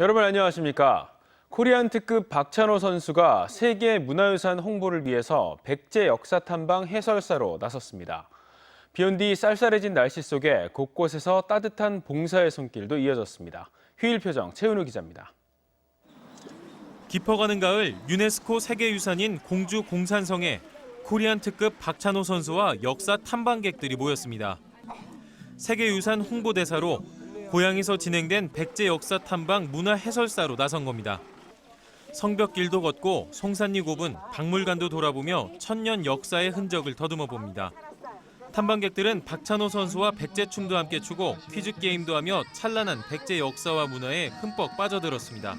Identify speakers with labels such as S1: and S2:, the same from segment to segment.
S1: 여러분 안녕하십니까? 코리안 특급 박찬호 선수가 세계 문화유산 홍보를 위해서 백제 역사 탐방 해설사로 나섰습니다. 비온 뒤 쌀쌀해진 날씨 속에 곳곳에서 따뜻한 봉사의 손길도 이어졌습니다. 휴일 표정 최은우 기자입니다.
S2: 깊어가는 가을 유네스코 세계유산인 공주 공산성에 코리안 특급 박찬호 선수와 역사 탐방객들이 모였습니다. 세계유산 홍보대사로 고향에서 진행된 백제 역사 탐방 문화 해설사로 나선 겁니다. 성벽길도 걷고 송산리 곱은 박물관도 돌아보며 천년 역사의 흔적을 더듬어 봅니다. 탐방객들은 박찬호 선수와 백제춤도 함께 추고 퀴즈 게임도 하며 찬란한 백제 역사와 문화에 흠뻑 빠져들었습니다.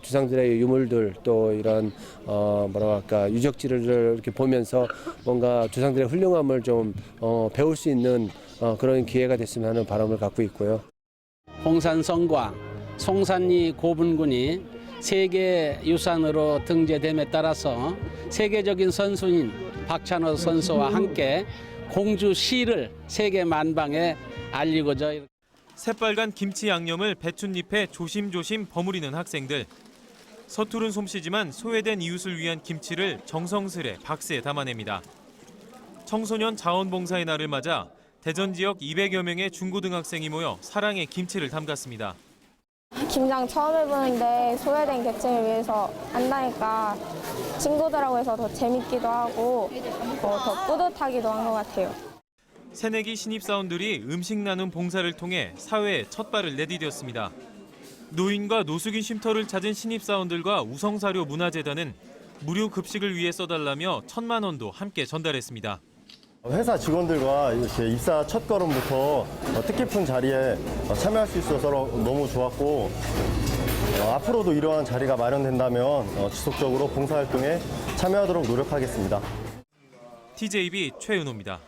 S3: 주상들의 유물들 또 이런 어 뭐라 할까 유적지를 이렇게 보면서 뭔가 주상들의 훌륭함을 좀 어, 배울 수 있는 어, 그런 기회가 됐으면 하는 바람을 갖고 있고요.
S4: 홍산성과 송산리 고분군이 세계 유산으로 등재됨에 따라서 세계적인 선수인 박찬호 선수와 함께 공주 시를 세계 만방에 알리고자
S2: 새빨간 김치 양념을 배춧잎에 조심조심 버무리는 학생들. 서투른 솜씨지만 소외된 이웃을 위한 김치를 정성스레 박스에 담아냅니다. 청소년 자원봉사의 날을 맞아 대전 지역 200여 명의 중고등학생이 모여 사랑의 김치를 담갔습니다.
S5: 김장 처음 해보는데 소외된 객체를 위해서 한다니까 친구들하고 해서 더 재밌기도 하고 어, 더 뿌듯하기도 한 것 같아요.
S2: 새내기 신입사원들이 음식 나눔 봉사를 통해 사회에 첫 발을 내디뎠습니다. 노인과 노숙인 쉼터를 찾은 신입사원들과 우성사료 문화재단은 무료 급식을 위해 써달라며 천만 원도 함께 전달했습니다.
S6: 회사 직원들과 이렇게 입사 첫 걸음부터 어, 뜻깊은 자리에 어, 참여할 수 있어서 너무 좋았고 어, 앞으로도 이러한 자리가 마련된다면 어, 지속적으로 봉사활동에 참여하도록 노력하겠습니다.
S2: TJB 최은호입니다.